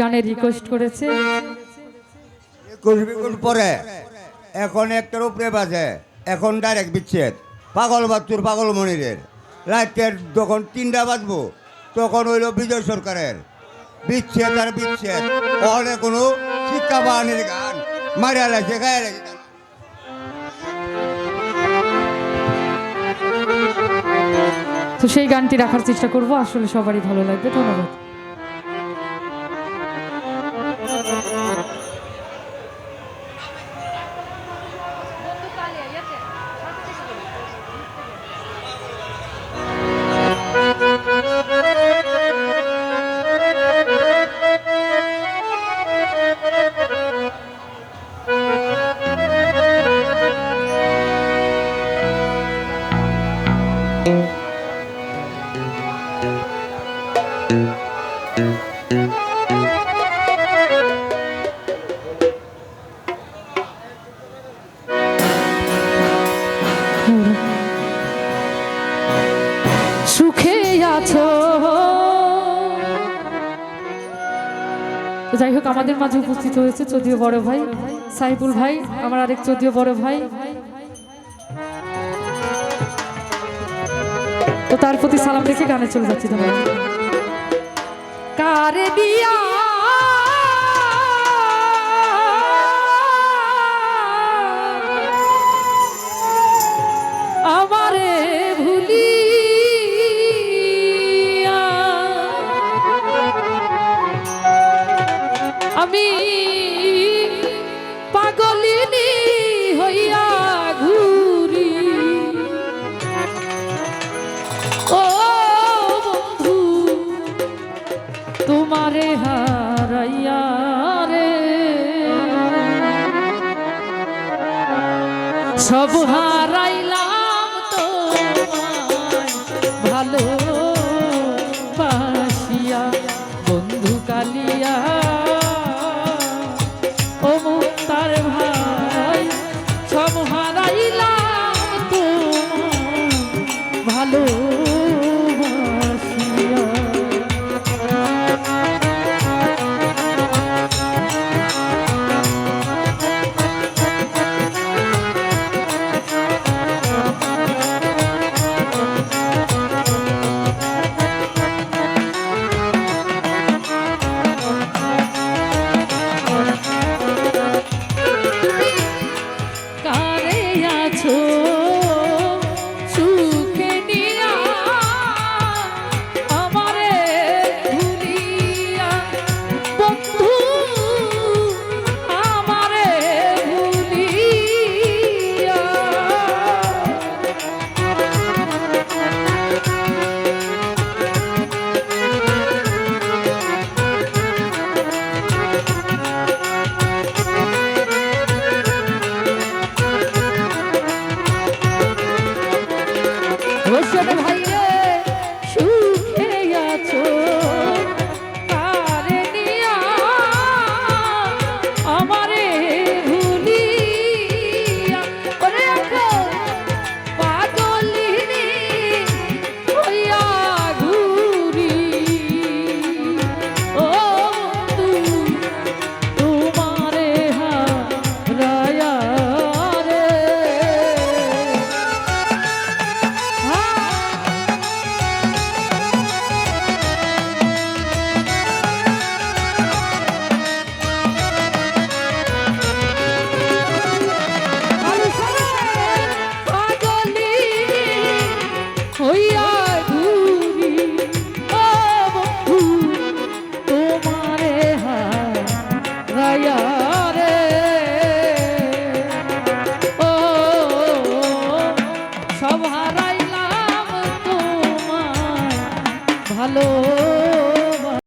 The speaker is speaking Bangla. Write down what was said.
গানের রিকোয়েস্ট করেছে। একুশ পরে এখন একটার উপরে বাজে এখন ডাইরেক্ট বিচ্ছেদ। পাগল বাচ্চুর পাগল মনিরের। রাতের যখন তিনটা বাজবো তখন হইল বিজয় সরকারের। বিচ্ছেদ আর বিচ্ছেদ ওখানে কোনো শিক্ষা বাহানির গান মারিয়া লাগছে গায়ে লাগছে। তো সেই গানটি রাখার চেষ্টা করব আসলে সবারই ভালো লাগবে ধন্যবাদ। আছো। যাই হোক, আমাদের মাঝে উপস্থিত হয়েছে যদিও বড় ভাই। সাইফুল ভাই, আমার আরেক যদিও বড় ভাই। তো তার প্রতি সালাম রেখে গানে চলে যাচ্ছি ধন্যবাদ কারে দিয়া। আমি পাগলিনী হইয়া তোমারে হারাইয়া রে। সব হারাইলাম তো ভালো পাশিয়া বন্ধু কালিয়া